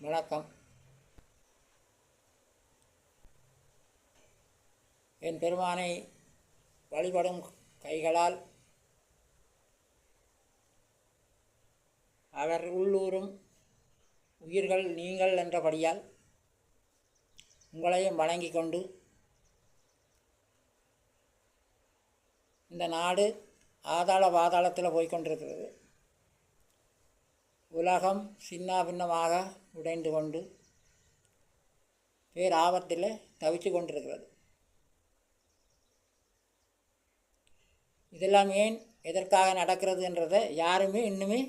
வணக்கம். என் பெருமானை வழிபடும் கைகளால் அவர் உள்ளூரும் உயிர்கள் நீங்கள் என்றபடியால் உங்களையும் வணங்கிக் கொண்டு இந்த நாடு ஆதாள பாதாளத்தில் போய்க்கொண்டிருக்கிறது உலகம் சின்ன பின்னமாக உடைந்து கொண்டு பேர் ஆபத்தில் தவித்து கொண்டிருக்கிறது. இதெல்லாம் ஏன் எதற்காக நடக்கிறது என்றதை யாருமே இன்னுமே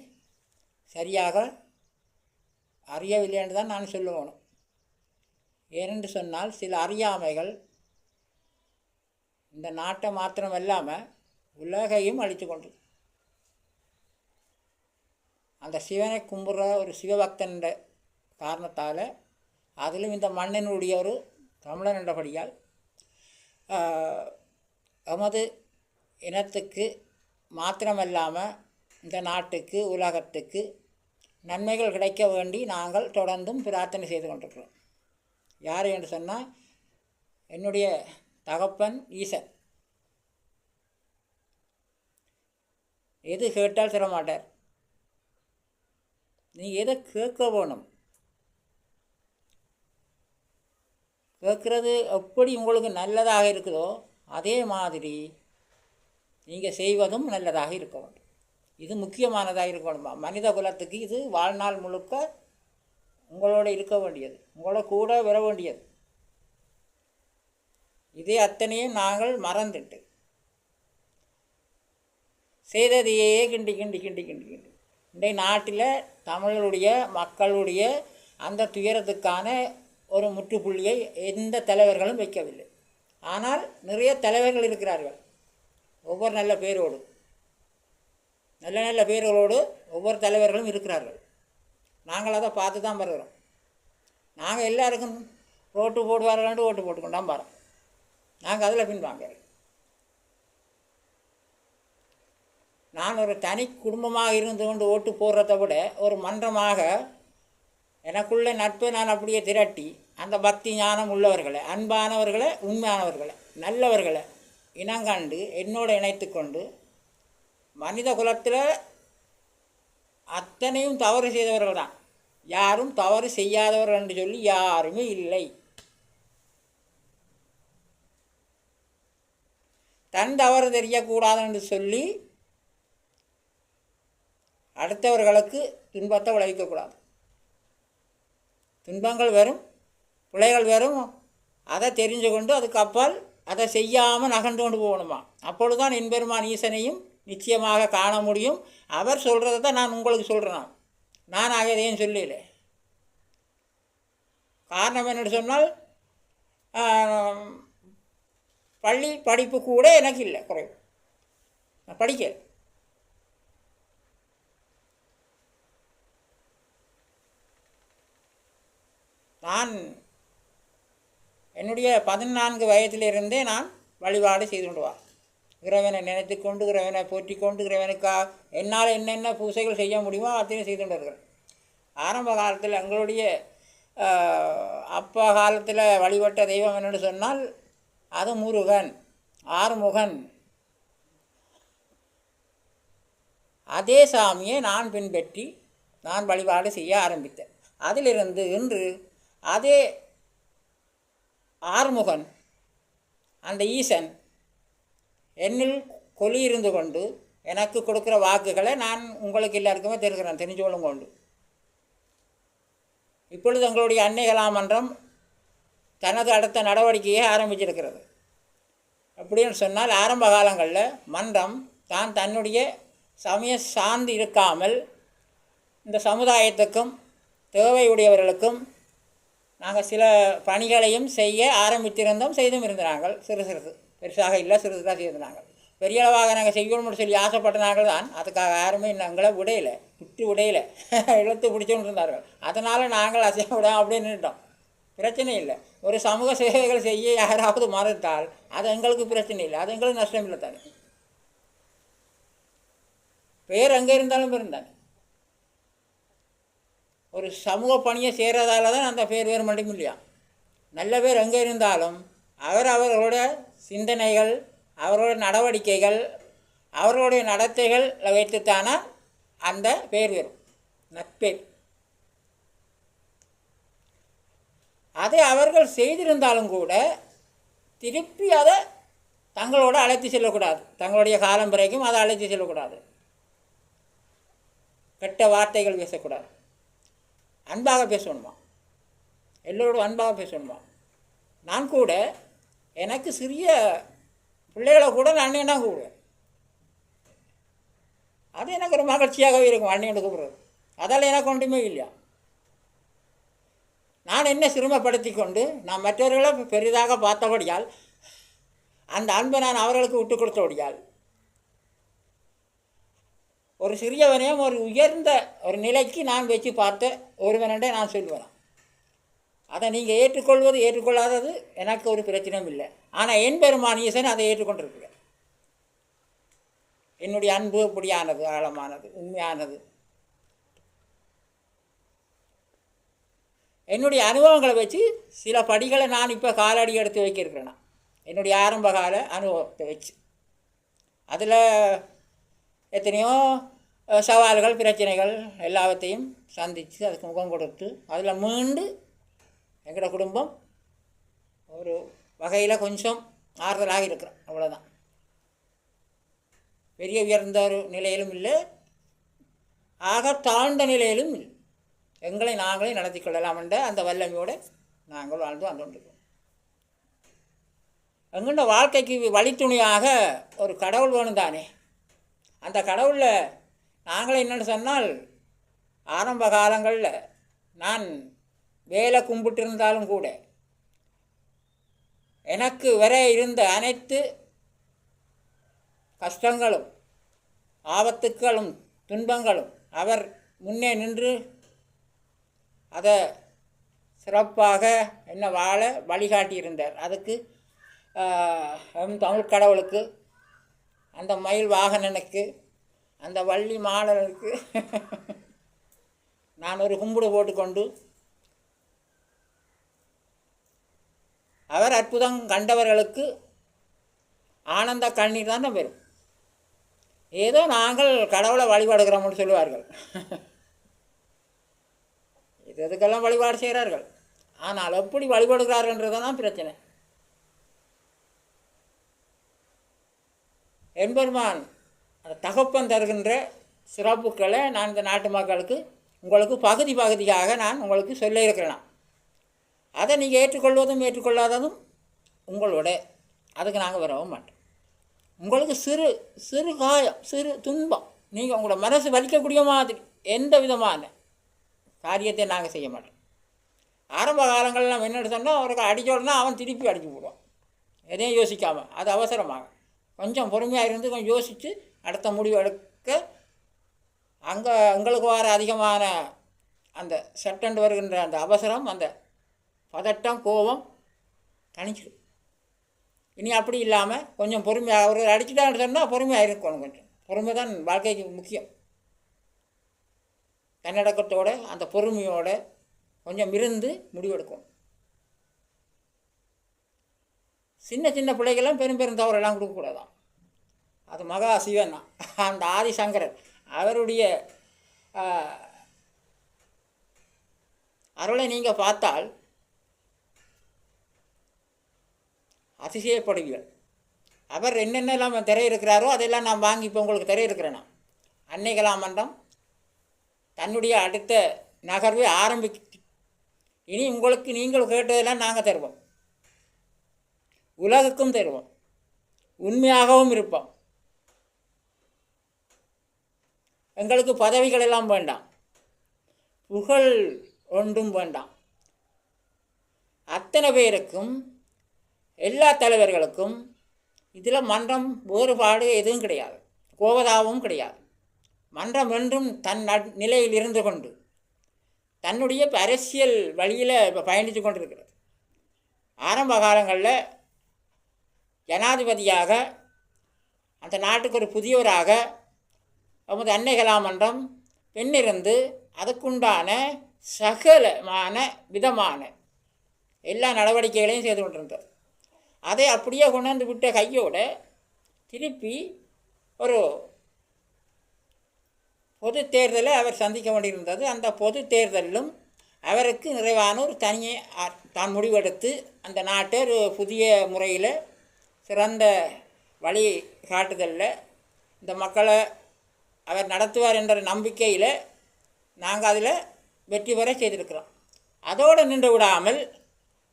சரியாக அறியவில்லை என்று தான் நான் சொல்லுவோம் ஏனென்று சொன்னால் சில அறியாமைகள் இந்த நாட்டை மாத்திரம் இல்லாமல் உலகையும் அழித்து கொண்டு அந்த சிவனை கும்பிட்ற ஒரு சிவபக்தன்ற காரணத்தால் அதிலும் இந்த மண்ணினுடைய ஒரு தமிழன் என்றபடியால் எமது இனத்துக்கு மாத்திரமல்லாமல் இந்த நாட்டுக்கு உலகத்துக்கு நன்மைகள் கிடைக்க வேண்டி நாங்கள் தொடர்ந்தும் பிரார்த்தனை செய்து கொண்டிருக்கிறோம். யார் என்று சொன்னால் என்னுடைய தகப்பன் ஈசன். எது கேட்டால் தரமாட்டார் நீ எதை கேட்க வேணும்? கேட்குறது எப்படி உங்களுக்கு நல்லதாக இருக்குதோ அதே மாதிரி நீங்கள் செய்வதும் நல்லதாக இருக்க வேண்டும். இது முக்கியமானதாக இருக்க வேண்டும்? மனித குலத்துக்கு இது வாழ்நாள் முழுக்க உங்களோட இருக்க வேண்டியது. உங்களோட கூட வர வேண்டியது. இதே அத்தனையும் நாங்கள் மறந்துட்டு செய்ததையே கிண்டி கிண்டி கிண்டி கிண்டி கிண்டி இன்றைய நாட்டில் தமிழருடைய மக்களுடைய அந்த துயரத்துக்கான ஒரு முற்றுப்புள்ளியை எந்த தலைவர்களும் வைக்கவில்லை. ஆனால் நிறைய தலைவர்கள் இருக்கிறார்கள். ஒவ்வொரு நல்ல பேரோடு நல்ல நல்ல பேர்களோடு ஒவ்வொரு தலைவர்களும் இருக்கிறார்கள். நாங்கள் அதை பார்த்து தான் வருகிறோம். நாங்கள் எல்லாருக்கும் ரோட்டு போடுவார்கள்னு ஓட்டு போட்டுக்கொண்டாம் வரோம் நாங்கள் அதில் பின்வாங்க நான் ஒரு தனி குடும்பமாக இருந்து கொண்டு ஓட்டு போடுறத விட ஒரு மன்றமாக எனக்குள்ள நட்பை நான் அப்படியே திரட்டி அந்த பக்தி ஞானம் உள்ளவர்களை அன்பானவர்களை உண்மையானவர்களை நல்லவர்களை இனங்கண்டு என்னோட இணைத்து கொண்டு மனித குலத்தில் அத்தனையும் தவறு செய்தவர்கள் தான். யாரும் தவறு செய்யாதவர்கள் என்று சொல்லி யாருமே இல்லை. தன் தவறு தெரியக்கூடாது என்று சொல்லி அடுத்தவர்களுக்கு துன்பத்தை விளைவிக்கக்கூடாது துன்பங்கள் வரும் பிள்ளைகள் வரும் அதை தெரிஞ்சு கொண்டு அதுக்கு அப்பால் அதை செய்யாமல் நகர்ந்து கொண்டு போகணுமா? அப்பொழுதுதான் இன்பெருமான் ஈசனையும் நிச்சயமாக காண முடியும். அவர் சொல்கிறத தான் நான் உங்களுக்கு சொல்கிறேன் நான். ஆக எதையும் சொல்லல? காரணம் என்னென்னு சொன்னால் பள்ளி படிப்பு கூட எனக்கு இல்லை குறைவு. நான் படிக்கல. நான் என்னுடைய பதினான்கு வயதிலிருந்தே நான் வழிபாடு செய்து கொண்டுவார் இறைவனை நினைத்து கொண்டு இறைவனை போற்றி கொண்டு இறைவனுக்காக என்னால் என்னென்ன பூசைகள் செய்ய முடியுமோ அத்தனையும் செய்து கொண்டார்கள் ஆரம்ப காலத்தில் எங்களுடைய அப்பா காலத்தில் வழிபட்ட தெய்வம் என்னென்னு சொன்னால் அது முருகன் ஆறுமுகன். அதே சாமியை நான் பின்பற்றி நான் வழிபாடு செய்ய ஆரம்பித்தேன். அதிலிருந்து இன்று அதே ஆறுமுகன் அந்த ஈசன் என்னில் கொலி இருந்து கொண்டு எனக்கு கொடுக்குற வாக்குகளை நான் உங்களுக்கு எல்லாருக்குமே தெரிகிறேன் தெரிஞ்சு கொள்ளும் கொண்டு. இப்பொழுது எங்களுடைய அன்னைகளா மன்றம் தனது அடுத்த நடவடிக்கையை ஆரம்பிச்சிருக்கிறது. அப்படின்னு சொன்னால் ஆரம்ப காலங்களில் மன்றம் தான் தன்னுடைய சமய சார்ந்து இருக்காமல் இந்த சமுதாயத்துக்கும் தேவையுடையவர்களுக்கும் நாங்கள் சில பணிகளையும் செய்ய ஆரம்பித்திருந்தோம் செய்தும் இருந்தாங்கள் சிறு சிறுது பெருசாக இல்லை சிறிது தான் செய்திருந்தாங்க பெரிய அளவாக நாங்கள் செய்யணும்னு சொல்லி ஆசைப்பட்ட நாங்கள் தான். அதுக்காக யாருமே எங்களை உடையலை விட்டு உடையலை இழுத்து பிடிச்சோன்னு இருந்தார்கள். அதனால் நாங்கள் அசைய விட அப்படியே நின்றுட்டோம். பிரச்சனை இல்லை. ஒரு சமூக சேவைகள் செய்ய யாராவது மறுத்தால் அது எங்களுக்கு பிரச்சனை இல்லை. அது எங்களுக்கு நஷ்டம் இல்லை தானே. பேர் எங்கே இருந்தாலும் இருந்தாங்க. ஒரு சமூக பணியை செய்கிறதால தான் அந்த பேர் வேறு மட்டும் இல்லையா? நல்ல பேர் எங்கே இருந்தாலும் அவர் அவர்களோட சிந்தனைகள் அவரோட நடவடிக்கைகள் அவர்களுடைய நடத்தைகள் வைத்துத்தானா அந்த பேர் வரும் நற்பேர் அதை அவர்கள் செய்திருந்தாலும் கூட திருப்பி அதை தங்களோட அழைத்து செல்லக்கூடாது. தங்களுடைய காலம்பரைக்கும் அதை அழைத்து செல்லக்கூடாது. கெட்ட வார்த்தைகள் பேசக்கூடாது. அன்பாக பேசணுமா? எல்லோரோடும் அன்பாக பேசணுமா? நான் கூட எனக்கு சிறிய பிள்ளைகளை கூட நான் அண்ணன் தான் கூப்பிடுவேன். அது எனக்கு ஒரு மகிழ்ச்சியாகவே இருக்கும் அண்ணன் கூப்பிடுறது. அதால் எனக்கு ஒன்றுமே இல்லையா? நான் என்ன சிரமப்படுத்தி கொண்டு நான் மற்றவர்களை பெரிதாக பார்த்தபடியால் அந்த அன்பை நான் அவர்களுக்கு விட்டு கொடுத்தபடியால் ஒரு சிறியவனையும் ஒரு உயர்ந்த ஒரு நிலைக்கு நான் வச்சு பார்த்த ஒருவனண்டே நான் சொல்லுவேன். அதை நீங்கள் ஏற்றுக்கொள்வது ஏற்றுக்கொள்ளாதது எனக்கு ஒரு பிரச்சனையும் இல்லை. ஆனால் என் பெருமான் ஈசன் அதை ஏற்றுக்கொண்டிருக்கிறேன் என்னுடைய அன்பு அப்படியானது ஆழமானது உண்மையானது. என்னுடைய அனுபவங்களை வச்சு சில படிகளை நான் இப்போ காலடி எடுத்து வைக்கிருக்கிறேன்னா என்னுடைய ஆரம்ப கால அனுபவத்தை வச்சு. அதில் எத்தனையோ சவால்கள் பிரச்சனைகள் எல்லாவற்றையும் சந்தித்து அதுக்கு முகம் கொடுத்து அதில் மீண்டு எங்களோட குடும்பம் ஒரு வகையில் கொஞ்சம் ஆறுதலாக இருக்கிறோம். அவ்வளோதான் பெரிய உயர்ந்த ஒரு நிலையிலும் இல்லை. ஆக தாழ்ந்த நிலையிலும் இல்லை. எங்களை நாங்களே நடத்தி கொள்ளலாம் என்ற அந்த வல்லமையோடு நாங்கள் வாழ்ந்து வந்து கொண்டிருக்கோம் எங்களோட வாழ்க்கைக்கு வழித்துணையாக ஒரு கடவுள் வேணும் தானே. அந்த கடவுளில் நாங்களே என்னென்னு சொன்னால் ஆரம்ப காலங்களில் நான் வேலை கும்பிட்டு இருந்தாலும் கூட எனக்கு வர இருந்த அனைத்து கஷ்டங்களும் ஆபத்துக்களும் துன்பங்களும் அவர் முன்னே நின்று அதை சிறப்பாக என்ன வாழ வழிகாட்டியிருந்தார். அதுக்கு தமிழ் கடவுளுக்கு அந்த மயில் வாகனனுக்கு அந்த வள்ளி மாடலுக்கு நான் ஒரு கும்பிடு போட்டுக்கொண்டு அவர் அற்புதம் கண்டவர்களுக்கு ஆனந்த கண்ணீர் தானே வரும். ஏதோ நாங்கள் கடவுளை வழிபாடுகிறோம்னு சொல்லுவார்கள். இது இதுக்கெல்லாம் வழிபாடு செய்கிறார்கள்? ஆனால் எப்படி வழிபடுகிறார்கள்ன்றது தான் பிரச்சனை. எம்பெருமான் அந்த தகப்பன் தருகின்ற சிறப்புகளை நான் இந்த நாட்டு மக்களுக்கு உங்களுக்கு பகுதி பகுதியாக நான் உங்களுக்கு சொல்ல இருக்கிறேன் அதை நீங்கள் ஏற்றுக்கொள்வதும் ஏற்றுக்கொள்ளாததும் உங்களோட அதுக்கு நாங்கள் வரவும் மாட்டோம். உங்களுக்கு சிறு சிறு காயம் சிறு துன்பம் நீங்கள் உங்களோட மனசு வலிக்கக்கூடிய மாதிரி எந்த விதமான காரியத்தை நாங்கள் செய்ய மாட்டோம். ஆரம்ப காலங்களில் நம்ம என்ன சொன்னால் அவருக்கு அடிச்சோடனா அவன் திருப்பி அடிச்சு விடுவான் எதையும் யோசிக்காமல் அது அவசரமாக. கொஞ்சம் பொறுமையாக இருந்து கொஞ்சம் யோசித்து அடுத்த முடிவு எடுக்க அங்கே எங்களுக்கு வர அதிகமான அந்த செட்டண்டு வருகின்ற அந்த அவசரம் அந்த பதட்டம் கோபம் தணிச்சிடும். இனி அப்படி இல்லாமல் கொஞ்சம் பொறுமையாக அவர் அடிச்சுட்டான்னு சொன்னால் பொறுமையாக இருக்கணும் கொஞ்சம். பொறுமை தான் வாழ்க்கைக்கு முக்கியம். தன்னடக்கத்தோடு அந்த பொறுமையோடு கொஞ்சம் இருந்து முடிவெடுக்கணும். சின்ன சின்ன பிள்ளைகள்லாம் பெரும் பெரும் தவறெல்லாம் கொடுக்கக்கூடாதான். அது மகா சிவன் தான் அந்த ஆதிசங்கரர் அவருடைய அருளை நீங்கள் பார்த்தால் அதிசயப்படுவீர்கள். அவர் என்னென்னலாம் திரையிருக்கிறாரோ அதெல்லாம் நான் வாங்கி இப்போ உங்களுக்கு திரையிருக்கிறேன் நான் அன்னைகளா மன்றம் தன்னுடைய அடுத்த நகர்வை ஆரம்பிக்கு இனி உங்களுக்கு நீங்கள் கேட்டதெல்லாம் நாங்கள் தருவோம். உலகுக்கும் தருவோம் உண்மையாகவும் இருப்போம் எங்களுக்கு பதவிகள் எல்லாம் வேண்டாம். புகழ் ஒன்றும் வேண்டாம். அத்தனை பேருக்கும் எல்லா தலைவர்களுக்கும் இதில் மன்றம் வேறுபாடு எதுவும் கிடையாது. கோவதாவும் கிடையாது. மன்றம் என்றும் தன் நட்- நிலையில் இருந்து கொண்டு தன்னுடைய அரசியல் வழியில் இப்போ பயணித்து கொண்டிருக்கிறது. ஆரம்ப காலங்களில் ஜனாதிபதியாக அந்த நாட்டுக்கு ஒரு புதியவராக நமது அன்னைகலா மன்றம் பெண்ணிருந்து அதுக்குண்டான சகலமான விதமான எல்லா நடவடிக்கைகளையும் செய்து கொண்டிருந்தார். அதை அப்படியே கொண்டாந்து விட்ட கையோட திருப்பி ஒரு பொது தேர்தலை அவர் சந்திக்க வேண்டியிருந்தது. அந்த பொது தேர்தலிலும் அவருக்கு நிறைவான ஒரு தனியை தான் முடிவெடுத்து அந்த நாட்டை ஒரு புதிய முறையில் சிறந்த வழி காட்டுதலில். இந்த மக்களை அவர் நடத்துவார் என்ற நம்பிக்கையில் நாங்கள் அதில் வெற்றி பெற செய்திருக்கிறோம். அதோடு நின்று விடாமல்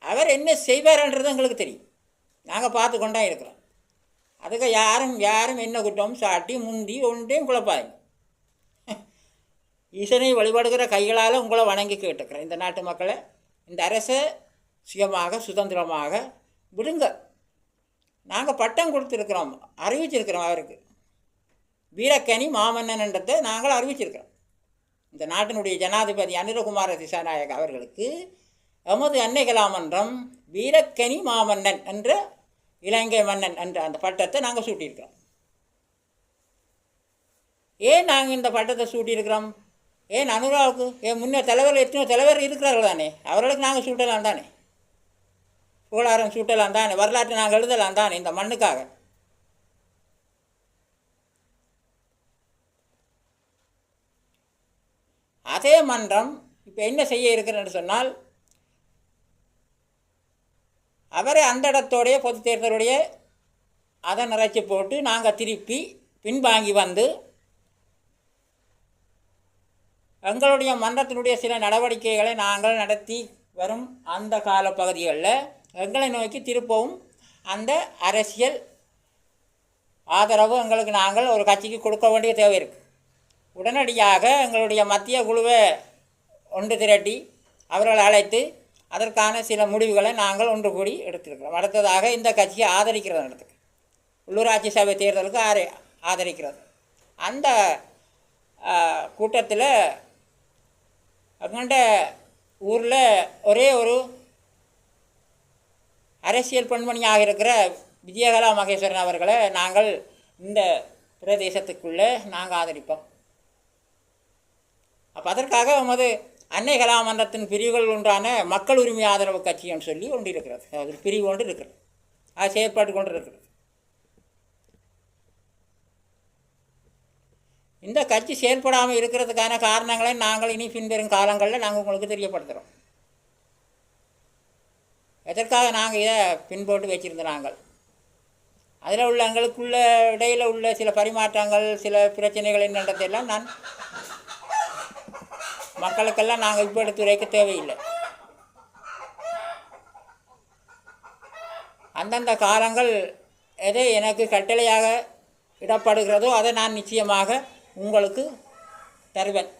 அவர் என்ன செய்வார்ன்றது எங்களுக்கு தெரியும். நாங்கள் பார்த்து கொண்டா இருக்கிறோம். அதுக்கு யாரும் யாரும் என்ன குற்றம் சாட்டி முந்தி ஒன்றையும் குழப்பாதீங்க. ஈசனை வழிபடுகிற கைகளால் உங்களை வணங்கி கேட்டுக்கிறேன். இந்த நாட்டு மக்களை இந்த அரசை சுயமாக சுதந்திரமாக விடுங்க நாங்கள் பட்டம் கொடுத்துருக்குறோம் அறிவிச்சிருக்கிறோம் அவருக்கு. வீரக்கனி மாமன்னன்றதை நாங்கள் அறிவிச்சிருக்கிறோம். இந்த நாட்டினுடைய ஜனாதிபதி அனிரகுமார திசாநாயக் அவர்களுக்கு எமது அன்னைகலாமன்றம் வீரக்கனி மாமன்னன் என்ற இலங்கை மன்னன் என்ற அந்த பட்டத்தை நாங்கள் சூட்டியிருக்கிறோம். ஏன் நாங்கள் இந்த பட்டத்தை சூட்டியிருக்கிறோம்? ஏன் அனுராவுக்கு? ஏன் முன்னே தலைவர் எத்தனையோ தலைவர் இருக்கிறார்கள் தானே? அவர்களுக்கு நாங்கள் சூட்டலாம் தானே? கோளாரம் சூட்டலாம் தானே வரலாற்றை நாங்கள் எழுதலாம் தானே இந்த மண்ணுக்காக. அதே மன்றம் இப்போ என்ன செய்ய இருக்கிறேன்னு சொன்னால் அவரை அந்த இடத்தோடைய பொது தேர்தலுடைய அதை நிறைச்சி போட்டு நாங்கள் திருப்பி பின்வாங்கி வந்து எங்களுடைய மன்றத்தினுடைய சில நடவடிக்கைகளை நாங்கள் நடத்தி வரும் அந்த கால பகுதிகளில் எங்களை நோக்கி திருப்பவும் அந்த அரசியல் ஆதரவு எங்களுக்கு நாங்கள் ஒரு கட்சிக்கு கொடுக்க வேண்டிய தேவை இருக்குது உடனடியாக எங்களுடைய மத்திய குழுவை ஒன்று திரட்டி அவர்களை அழைத்து அதற்கான சில முடிவுகளை நாங்கள் ஒன்று கூடி எடுத்திருக்கிறோம். அடுத்ததாக இந்த கட்சியை ஆதரிக்கிறது நடத்துக்கு. உள்ளூராட்சி சபை தேர்தலுக்கு ஆரை ஆதரிக்கிறது. அந்த கூட்டத்தில் அங்கண்ட ஊரில் ஒரே ஒரு அரசியல் பெண்மணியாக இருக்கிற விஜயகலா மகேஸ்வரன் அவர்களை நாங்கள் இந்த பிரதேசத்துக்குள்ளே நாங்கள் ஆதரிப்போம். அப்போ அதற்காக நமது அன்னை கலாமன்றத்தின் பிரிவுகள் ஒன்றான மக்கள் உரிமை ஆதரவு கட்சின்னு சொல்லி ஒன்று இருக்கிறது. அது ஒரு பிரிவு ஒன்று இருக்கிறது. அது செயற்பாட்டு கொண்டு இருக்கிறது. இந்த கட்சி செயல்படாமல் இருக்கிறதுக்கான காரணங்களை நாங்கள் இனி பின்வரும் காலங்களில் நாங்கள் உங்களுக்கு தெரியப்படுத்துகிறோம். எதற்காக நாங்கள் இதை பின்போட்டு வச்சிருந்த நாங்கள்? அதில் உள்ள எங்களுக்குள்ள இடையில் உள்ள சில பரிமாற்றங்கள் சில பிரச்சனைகள் என்னன்றதெல்லாம் நான் மக்களுக்கெல்லாம் நாங்கள் இப்போ எடுத்துரைக்க தேவையில்லை. அந்தந்த காலங்கள் எதை எனக்கு கட்டளையாக இடப்படுகிறதோ அதை நான் நிச்சயமாக உங்களுக்கு தருவேன்.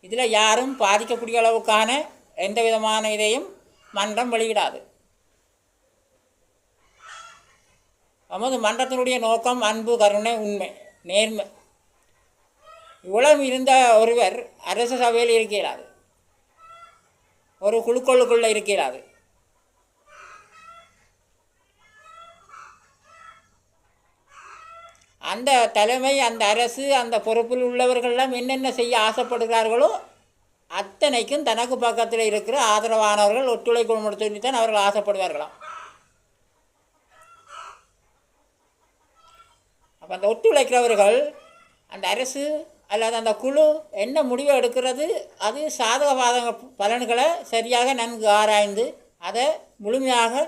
இதில் யாரும் பாதிக்கக்கூடிய அளவுக்கான எந்த விதமான இதையும் மன்றம் வெளியிடாது. நமது மன்றத்தினுடைய நோக்கம் அன்பு கருணை உண்மை நேர்மை. இவ்வளவு இருந்த ஒருவர் அரச சபையில் இருக்கிறாரு. ஒரு குழுக்களுக்குள்ளே இருக்க அந்த தலைமை அந்த அரசு அந்த பொறுப்பில் உள்ளவர்கள்லாம் என்னென்ன செய்ய ஆசைப்படுகிறார்களோ அத்தனைக்கும் தனக்கு பக்கத்தில் இருக்கிற ஆதரவானவர்கள் ஒத்துழைப்பு சொல்லித்தான் அவர்கள் ஆசைப்படுவார்களாம். அப்போ அந்த ஒத்துழைக்கிறவர்கள் அந்த அரசு அல்லது அந்த குழு என்ன முடிவு எடுக்கிறது அது சாதக பாதக பலன்களை சரியாக நன்கு ஆராய்ந்து அதை முழுமையாக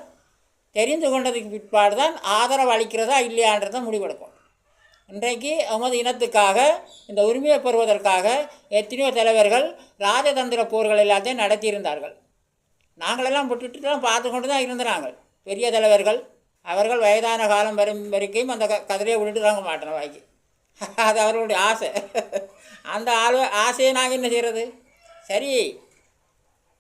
தெரிந்து கொண்டதுக்கு பிற்பாடு தான் ஆதரவு அளிக்கிறதா இல்லையான்றதை முடிவெடுக்கும். இன்றைக்கு எமது இனத்துக்காக இந்த உரிமையை பெறுவதற்காக எத்தனையோ தலைவர்கள் ராஜதந்திர போர்கள் எல்லாத்தையும் நடத்தியிருந்தார்கள். நாங்களெல்லாம் விட்டுட்டுலாம் பார்த்து கொண்டு தான் இருந்தாங்க பெரிய தலைவர்கள் அவர்கள் வயதான காலம் வரும் வரைக்கும் அந்த க கதிரையை விட்டுறாங்க மாட்டோம் வாய்க்கு. அது அவர்களுடைய ஆசை. அந்த ஆள் ஆசையை நாங்கள் என்ன செய்கிறது சரி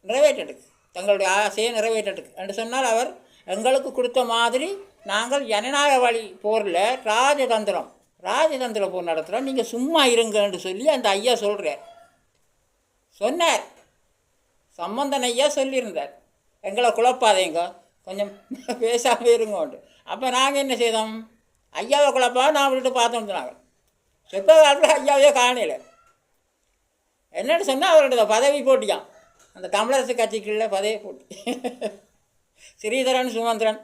நிறைவேற்றதுக்கு தங்களுடைய ஆசையை நிறைவேற்றதுக்கு என்று சொன்னால் அவர் எங்களுக்கு கொடுத்த மாதிரி நாங்கள் ஜனநாயக வழி போரில் ராஜதந்திரம் ராஜதந்திர போர் நடத்துகிறோம் நீங்கள் சும்மா இருங்கன்னு சொல்லி அந்த ஐயா சொல்கிறார் சொன்னார். சம்பந்தன் ஐயா சொல்லியிருந்தார். எங்களை குழப்பாதேங்க. கொஞ்சம் பேசாமல் இருங்கோண்டு அப்போ நாங்கள் என்ன செய்தோம்? ஐயாவை குழப்பா நான் விட்டு பார்த்தோம் நாங்கள் செப்ப காலத்தில் ஐயாவே காணையில் என்னன்னு சொன்னால் அவரோட பதவி போட்டியான் அந்த தமிழரசு கட்சிக்குள்ள பதவி போட்டி. ஸ்ரீதரன் சுமந்திரன்.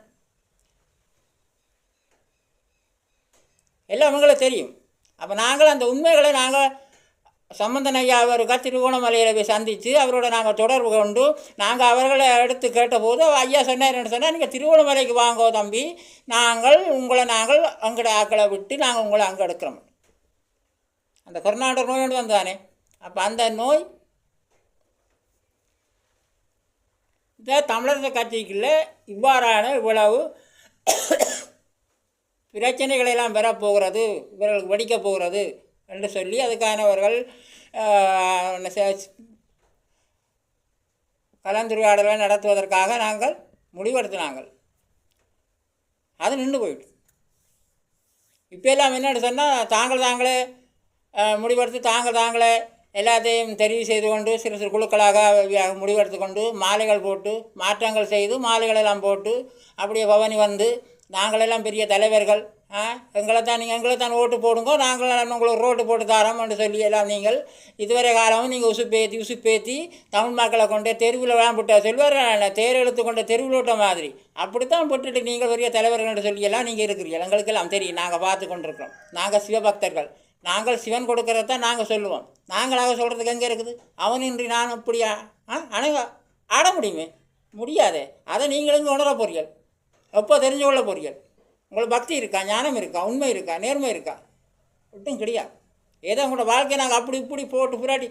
எல்லாம் அவங்களுக்கு தெரியும். அப்போ நாங்கள் அந்த உண்மைகளை நாங்கள் சம்பந்தன் ஐயா அவருக்கா திருவோணமலையில் போய் சந்தித்து அவரோட நாங்கள் தொடர்பு கொண்டு நாங்கள் அவர்களை எடுத்து கேட்டபோது ஐயா சொன்னார் என்ன சொன்னால் நீங்கள் திருவோணமலைக்கு வாங்கோ தம்பி. நாங்கள் உங்களை நாங்கள் அங்கட ஆக்களை விட்டு நாங்கள் உங்களை அங்கே எடுக்கிறோம். அந்த கொரோனாட நோய் ஒன்று வந்தானே. அப்போ அந்த நோய் இந்த தமிழர் கட்சிக்குள்ள இவ்வாறான இவ்வளவு பிரச்சனைகளெல்லாம் பெறப்போகிறது இவர்களுக்கு வெடிக்கப் போகிறது என்று சொல்லி அதுக்கானவர்கள் கலந்துரையாடலை நடத்துவதற்காக நாங்கள் முடிவெடுத்தினாங்கள் அது நின்று போயிட்டு இப்போ எல்லாம் என்னன்னு சொன்னால் தாங்கள் தாங்களே முடிவெடுத்து தாங்கள் தாங்களே எல்லாத்தையும் தெரிவு செய்து கொண்டு சிறு சிறு குழுக்களாக முடிவெடுத்து கொண்டு மாலைகள் போட்டு மாற்றங்கள் செய்து மாலைகளெல்லாம் போட்டு அப்படியே பவனி வந்து நாங்களெல்லாம் பெரிய தலைவர்கள் ஆ? எங்களை தான் நீங்கள் எங்களை தான் ஓட்டு போடுங்க. நாங்களும் உங்களுக்கு ரோட்டு போட்டு தரோம்னு சொல்லி எல்லாம் நீங்கள் இதுவரை காலமும் நீங்கள் உசுப்பேத்தி உசுப்பேத்தி தமிழ் மக்களை கொண்டு தெருவில் விளாம்பிட்ட செல்வார் தேர் எழுத்து கொண்ட தெருவில் விட்ட மாதிரி. அப்படித்தான் போட்டுட்டு நீங்கள் பெரிய தலைவர்கள் சொல்லி எல்லாம் நீங்கள் இருக்கிறீர்கள். எங்களுக்கெல்லாம் தெரியும். நாங்கள் பார்த்து கொண்டிருக்கிறோம். நாங்கள் சிவபக்தர்கள். நாங்கள் சிவன் கொடுக்கறத தான் நாங்கள் சொல்லுவோம். நாங்களாக சொல்கிறதுக்கு எங்கே இருக்குது? அவனின்றி நான் இப்படியா ஆ? அணுக ஆட முடியுமே? முடியாதே. அதை நீங்களும் உணர போறீர்கள். எப்போ தெரிஞ்சு கொள்ள போறீர்கள்? உங்களுக்கு பக்தி இருக்கா? ஞானம் இருக்கா? உண்மை இருக்கா? நேர்மை இருக்கா? ஒட்டும் கிடையாது. ஏதோ உங்களோட வாழ்க்கையை நாங்கள் அப்படி இப்படி போட்டு புராட்டி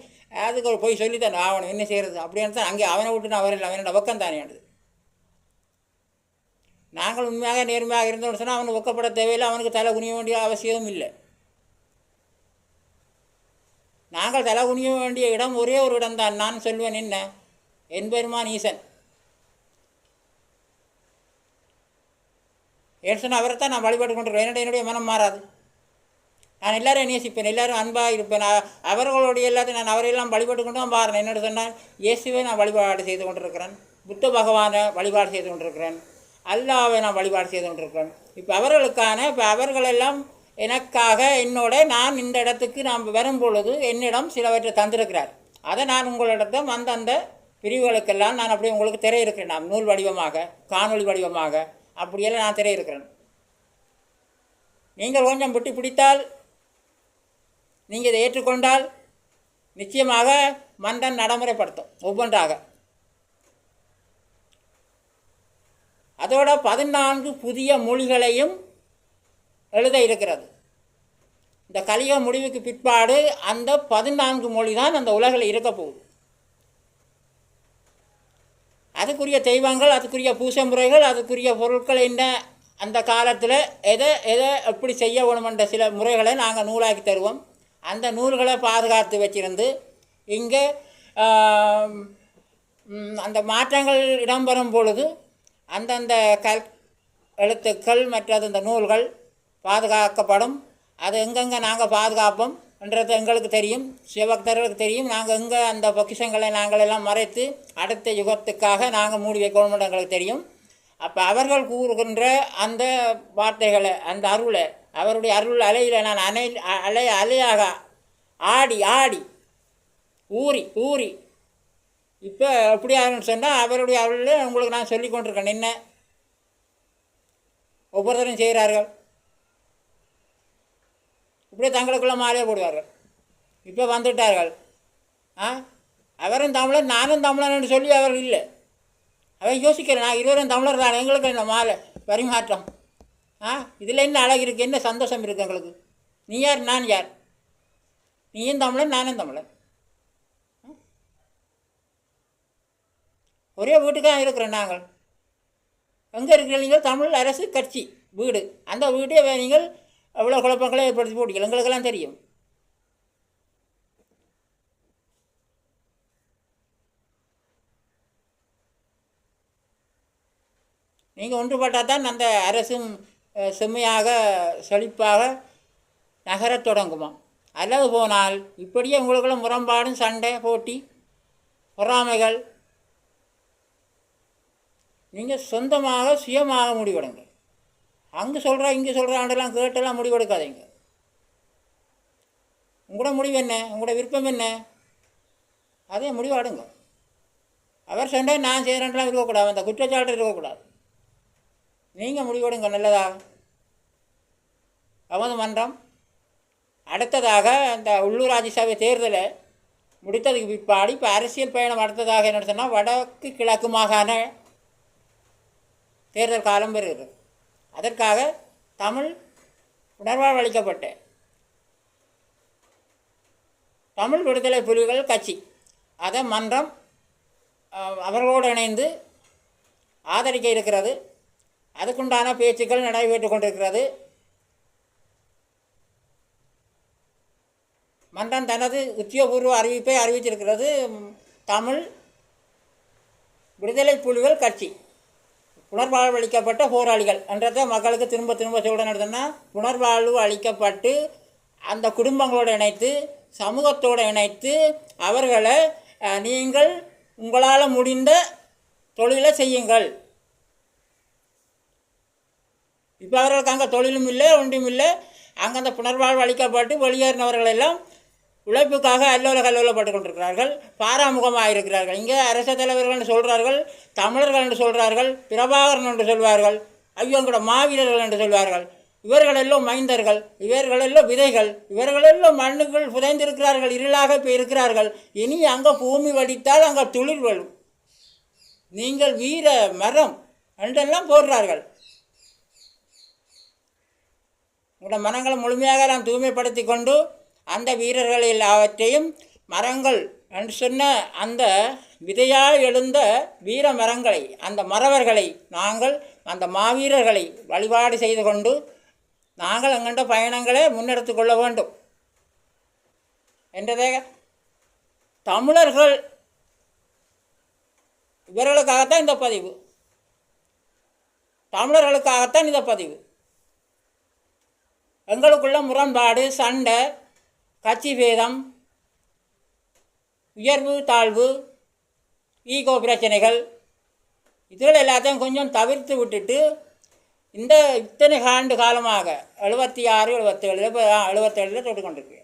அதுக்கு ஒரு போய் சொல்லித்தான் ஆகணும் என்ன செய்கிறது அப்படின்னு தான் அங்கே அவனை விட்டு நான் வரல. அவனோட ஒக்கம் தானே நாங்கள் உண்மையாக நேர்மையாக இருந்தோம்னு சொன்னால் அவனுக்கு ஒக்கப்பட தேவையில்லை. அவனுக்கு தலை குனிய வேண்டிய அவசியமும் இல்லை. நாங்கள் தலை குனிய வேண்டிய இடம் ஒரே ஒரு இடம்தான். நான் சொல்வேன் என்ன? என் பெருமான் ஈசன். ஏன்னு சொன்னால் அவரை தான் நான் வழிபாடு கொண்டிருக்கேன் என்னுடைய என்னுடைய மனம் மாறாது. நான் எல்லாரும் நேசிப்பேன் எல்லாரும் அன்பாக இருப்பேன். அவர்களுடைய எல்லாத்தையும் நான் அவரையெல்லாம் வழிபாடு கொண்டு தான் பாருறேன் என்னோட சொன்னால் இயேசுவை நான் வழிபாடு செய்து கொண்டிருக்கிறேன். புத்த பகவானை வழிபாடு செய்து கொண்டிருக்கிறேன். அல்லாவை நான் வழிபாடு செய்து கொண்டிருக்கிறேன். இப்போ அவர்களுக்கான இப்போ அவர்களெல்லாம் எனக்காக என்னோட நான் இந்த இடத்துக்கு நான் வரும் பொழுது என்னிடம் சிலவற்றை தந்திருக்கிறார். அதை நான் உங்களிடம் அந்தந்த பிரிவுகளுக்கெல்லாம் நான் அப்படியே உங்களுக்கு திரையிருக்கிறேன் நான் நூல் வடிவமாக காணொளி வடிவமாக அப்படியெல்லாம் நான் திரையிருக்கிறேன் நீங்கள் கொஞ்சம் விட்டு பிடித்தால் நீங்கள் இதை ஏற்றுக்கொண்டால் நிச்சயமாக மந்தன் நடைமுறைப்படுத்தும் ஒவ்வொன்றாக. அதோட பதினான்கு புதிய மொழிகளையும் எழுத இருக்கிறது. இந்த கலிக முடிவுக்கு பிற்பாடு அந்த பதினான்கு மொழி தான் அந்த உலகில் இருக்க போகுது. அதுக்குரிய தெய்வங்கள் அதுக்குரிய பூசை முறைகள் அதுக்குரிய பொருட்கள் என்ன அந்த காலத்தில் எதை எதை எப்படி செய்ய வேணுமென்ற சில முறைகளை நாங்கள் நூலாக்கி தருவோம். அந்த நூல்களை பாதுகாத்து வச்சிருந்து இங்கே அந்த மாற்றங்கள் இடம்பெறும் பொழுது அந்தந்த கல் எழுத்துக்கள் மற்றது அந்த நூல்கள் பாதுகாக்கப்படும். அது எங்கெங்கே நாங்கள் பாதுகாப்போம்? என்றது எங்களுக்கு தெரியும். சிவபக்தர்களுக்கு தெரியும். நாங்கள் எங்கே அந்த பொக்கிஷங்களை நாங்கள் எல்லாம் மறைத்து அடுத்த யுகத்துக்காக நாங்கள் மூடி வைக்கணும் எங்களுக்கு தெரியும். அப்போ அவர்கள் கூறுகின்ற அந்த வார்த்தைகளை அந்த அருளை அவருடைய அருள் அலையில் நான் அலை அலை அலையாக ஆடி ஆடி ஊறி ஊறி. இப்போ எப்படி ஆகுன்னு சொன்னால் அவருடைய அருளில் உங்களுக்கு நான் சொல்லி கொண்டிருக்கேன். என்ன ஒவ்வொருத்தரும் செய்கிறார்கள். இப்படியே தங்களுக்குள்ள மாலையை போடுவார்கள் இப்போ வந்துட்டார்கள். ஆ? அவரும் தமிழன் நானும் தமிழன் சொல்லி அவர் இல்லை. அவன் யோசிக்கிறேன் நான் இருவரும் தமிழர் தான் எங்களுக்கு என்ன மாலை பரிமாற்றம்? ஆ? இதில் என்ன அழகு இருக்குது என்ன சந்தோஷம் இருக்குது எங்களுக்கு? நீ யார் நான் யார்? நீயும் தமிழன் நானும் தமிழன். ஒரே வீட்டுக்காக இருக்கிறோம் நாங்கள். எங்கே இருக்கிற நீங்கள் தமிழ் அரசு கட்சி வீடு. அந்த வீட்டை நீங்கள் எவ்வளோ குழப்பங்களை ஏற்படுத்தி போட்டீங்க எங்களுக்கெல்லாம் தெரியும். நீங்கள் ஒன்றுபட்டால் தான் அந்த அரசும் செம்மையாக செழிப்பாக நகரத் தொடங்குமா? அல்லது போனால் இப்படியே உங்களுக்குள்ள முரண்பாடும் சண்டை போட்டி பொறாமைகள். நீங்கள் சொந்தமாக சுயமாக முடிவெடுங்க. அங்கே சொல்கிறா இங்கே சொல்கிறாண்டெல்லாம் கேட்டெல்லாம் முடிவெடுக்காதீங்க உங்களோட முடிவு என்ன? உங்களோட விருப்பம் என்ன? அதே முடிவாடுங்க அவர் சொன்னால் நான் செய்கிறேன்லாம் இருக்கக்கூடாது. அந்த குற்றச்சாட்டு இருக்கக்கூடாது. நீங்கள் முடிவெடுங்க நல்லதா? நமது மன்றம். அடுத்ததாக அந்த உள்ளூராட்சி சபை தேர்தலை முடித்ததுக்கு பிற்பாடு இப்போ அரசியல் பயணம் அடுத்ததாக என்ன சொன்னால் வடக்கு கிழக்கு மாகாண தேர்தல் காலம் பெறுகிறது. அதற்காக தமிழ் உணர்வாளிக்கப்பட்ட தமிழ் விடுதலை புலிகள் கட்சி. அதை மன்றம் அவர்களோடு இணைந்து ஆதரிக்க இருக்கிறது. அதுக்குண்டான பேச்சுக்கள் நடைபெற்று கொண்டிருக்கிறது. மன்றம் தனது உத்தியோகபூர்வ அறிவிப்பை அறிவித்திருக்கிறது. தமிழ் விடுதலை புலிகள் கட்சி. புனர்வாழ்வு அளிக்கப்பட்ட போராளிகள். என்றதை மக்களுக்கு திரும்ப திரும்ப சொல்ல நடத்தினா புனர்வாழ்வு அளிக்கப்பட்டு அந்த குடும்பங்களோடு இணைத்து சமூகத்தோடு இணைத்து அவர்களை நீங்கள் உங்களால் முடிந்த தொழிலை செய்யுங்கள். இப்போ அவர்களுக்கு அங்கே தொழிலும் இல்லை ஒன்றும் இல்லை. அங்கே அந்த புனர்வாழ்வு அளிக்கப்பட்டு வெளியேறினவர்கள் எல்லாம் உழைப்புக்காக அல்லோல கல்லோலப்பட்டு கொண்டிருக்கிறார்கள் பாராமுகமாக இருக்கிறார்கள் இங்கே அரச தலைவர்கள் என்று சொல்கிறார்கள் தமிழர்கள் என்று சொல்கிறார்கள் பிரபாகரன் என்று சொல்வார்கள் ஐயோங்கட மாவீரர்கள் என்று சொல்வார்கள். இவர்களெல்லாம் மைந்தர்கள் இவர்களெல்லாம் விதைகள் இவர்களெல்லாம் மண்ணுக்குள் புதைந்திருக்கிறார்கள் இருளாக இப்போ இருக்கிறார்கள் இனி அங்கே பூமி வடித்தால் அங்கே துளிர் வரும். நீங்கள் வீர மரம் என்றெல்லாம் போடுறார்கள். உங்களோட மனங்களை முழுமையாக நாம் தூய்மைப்படுத்தி கொண்டு அந்த வீரர்கள் எல்லாவற்றையும் மரங்கள் என்று சொன்ன அந்த விதையால் எழுந்த வீர மரங்களை அந்த மறவர்களை நாங்கள் அந்த மாவீரர்களை வழிபாடு செய்து கொண்டு நாங்கள் அங்கண்ட பயணங்களை முன்னெடுத்து கொள்ள வேண்டும். என்றதே தமிழர்கள். இவர்களுக்காகத்தான் இந்த பதிவு. தமிழர்களுக்காகத்தான் இந்த பதிவு. எங்களுக்குள்ள முரண்பாடு சண்டை கட்சி பேதம் உயர்வு தாழ்வு ஈகோ பிரச்சனைகள் இதுகள் எல்லாத்தையும் கொஞ்சம் தவிர்த்து விட்டுட்டு இந்த இத்தனை ஆண்டு காலமாக எழுபத்தி ஆறு எழுபத்தேழு இப்போ எழுபத்தேழில் தொட்டு கொண்டிருக்கு.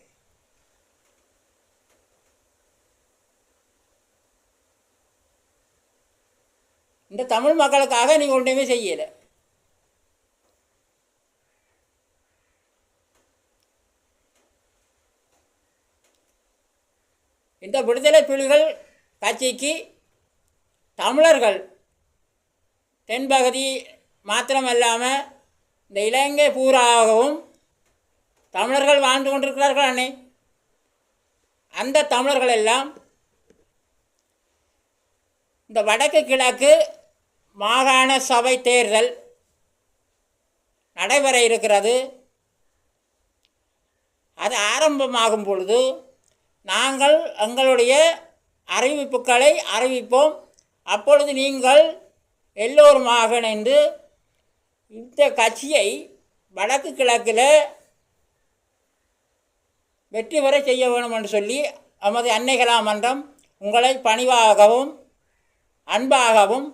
இந்த தமிழ் மக்களுக்காக நீங்கள் ஒன்றுமே செய்யலை. இந்த விடுதலை புலிகள் கட்சிக்கு தமிழர்கள் தென்பகுதி மாத்திரமல்லாமல் இந்த இலங்கை பூராகவும் தமிழர்கள் வாழ்ந்து கொண்டிருக்கிறார்கள் அண்ணே. அந்த தமிழர்கள் எல்லாம் இந்த வடக்கு கிழக்கு மாகாண சபை தேர்தல் நடைபெற இருக்கிறது. அது ஆரம்பமாகும் பொழுது நாங்கள் எங்களுடைய அறிவிப்புகளை அறிவிப்போம். அப்பொழுது நீங்கள் எல்லோருமாக இணைந்து இந்த கட்சியை வடக்கு கிழக்கில் வெற்றி பெற செய்ய வேண்டும் என்று சொல்லி நமது அன்னைகளா மன்றம் உங்களை பணிவாகவும் அன்பாகவும்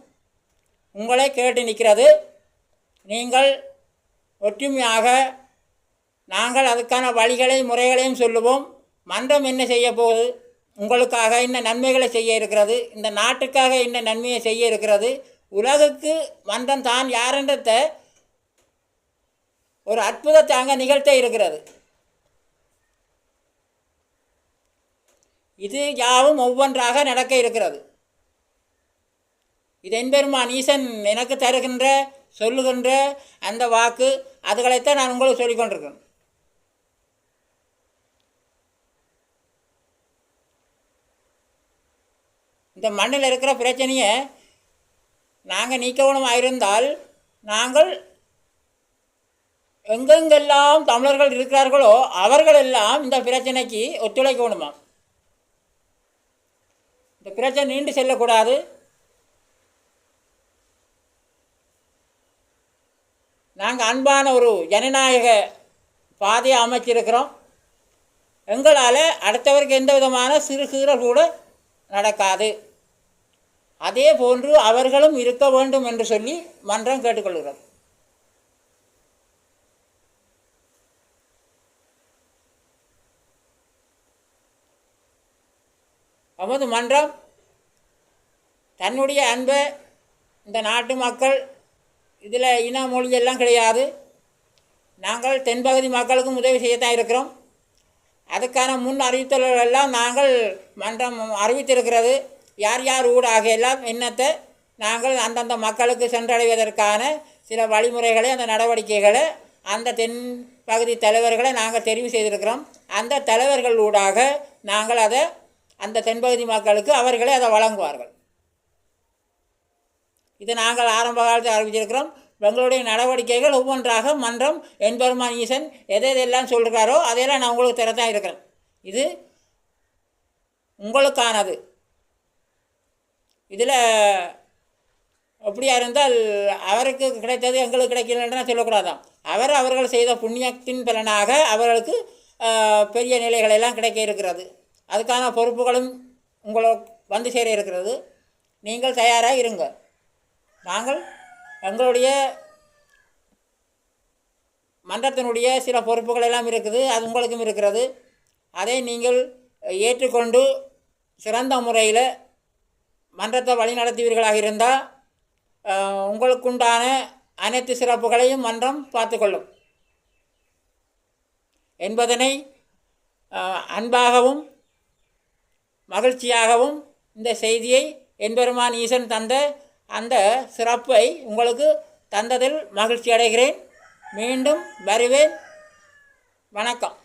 உங்களை கேட்டு நிற்கிறது. நீங்கள் ஒற்றுமையாக நாங்கள் அதுக்கான வழிகளையும் முறைகளையும் சொல்லுவோம். மன்றம் என்ன செய்ய போகுது? உங்களுக்காக என்ன நன்மைகளை செய்ய இருக்கிறது? இந்த நாட்டுக்காக என்ன நன்மையை செய்ய இருக்கிறது? உலகுக்கு மன்றம் தான் யாருன்றத ஒரு அற்புதத்தை அங்கே நிகழ்த்த இருக்கிறது. இது யாவும் ஒவ்வொன்றாக நடக்க இருக்கிறது. இது என்பெருமான் ஈசன் எனக்கு தருகின்ற சொல்லுகின்ற அந்த வாக்கு அதுகளைத்தான் நான் உங்களுக்கு சொல்லிக்கொண்டிருக்கேன் இந்த மண்ணில் இருக்கிற பிரச்சனையை நாங்கள் நீக்கவனமாக இருந்தால் நாங்கள் எங்கெங்கெல்லாம் தமிழர்கள் இருக்கிறார்களோ அவர்களெல்லாம் இந்த பிரச்சனைக்கு ஒத்துழைக்கணுமா இந்த பிரச்சனை நீண்டு செல்லக்கூடாது. நாங்கள் அன்பான ஒரு ஜனநாயக பாதையை அமைச்சிருக்கிறோம். எங்களால் அடுத்தவருக்கு எந்த விதமான சிறு சிறு கூட நடக்காது. அதே போன்று அவர்களும் இருக்க வேண்டும் என்று சொல்லி மன்றம் கேட்டுக்கொள்கிறது. நமது மன்றம் தன்னுடைய அன்பை இந்த நாட்டு மக்கள் இதில் இன மொழியெல்லாம் கிடையாது. நாங்கள் தென்பகுதி மக்களுக்கும் உதவி செய்யத்தான் இருக்கிறோம். அதுக்கான முன் அறிவித்தல்கள் எல்லாம் நாங்கள் மன்றம் அறிவித்திருக்கிறது. யார் யார் ஊடாக எல்லாம் எண்ணத்தை நாங்கள் அந்தந்த மக்களுக்கு சென்றடைவதற்கான சில வழிமுறைகளை அந்த நடவடிக்கைகளை அந்த தென் பகுதி தலைவர்களை நாங்கள் தெரிவு செய்திருக்கிறோம். அந்த தலைவர்கள் ஊடாக நாங்கள் அதை அந்த தென்பகுதி மக்களுக்கு அவர்களே அதை வழங்குவார்கள். இது நாங்கள் ஆரம்ப காலத்தில் அறிவிச்சிருக்கிறோம் எங்களுடைய நடவடிக்கைகள் ஒவ்வொன்றாக மன்றம் என்பெருமான் ஈசன் எதை எதெல்லாம் சொல்கிறாரோ அதையெல்லாம் நான் உங்களுக்கு தரத்தான் இருக்கிறேன். இது உங்களுக்கானது. இதில் அப்படியாக இருந்தால் அவருக்கு கிடைத்தது எங்களுக்கு கிடைக்கலன்னு சொல்லக்கூடாதான் அவர் அவர்கள் செய்த புண்ணியத்தின் பலனாக அவர்களுக்கு பெரிய நிலைகளெல்லாம் கிடைக்க இருக்கிறது. அதுக்கான பொறுப்புகளும் உங்களுக்கு வந்து சேர இருக்கிறது. நீங்கள் தயாராக இருங்க. நாங்கள் எங்களுடைய மன்றத்தினுடைய சில பொறுப்புகள் எல்லாம் இருக்குது அது உங்களுக்கும் இருக்கிறது. அதை நீங்கள் ஏற்றுக்கொண்டு சிறந்த முறையில் மன்றத்தை வழிநடத்துவீர்களாக இருந்தால் உங்களுக்குண்டான அனைத்து சிறப்புகளையும் மன்றம் பார்த்துக்கொள்ளும். என்பதனை அன்பாகவும் மகிழ்ச்சியாகவும் இந்த செய்தியை என்பெருமான் ஈசன் தந்த அந்த சிறப்பை உங்களுக்கு தந்ததில் மகிழ்ச்சி அடைகிறேன் மீண்டும் வருவேன். வணக்கம்.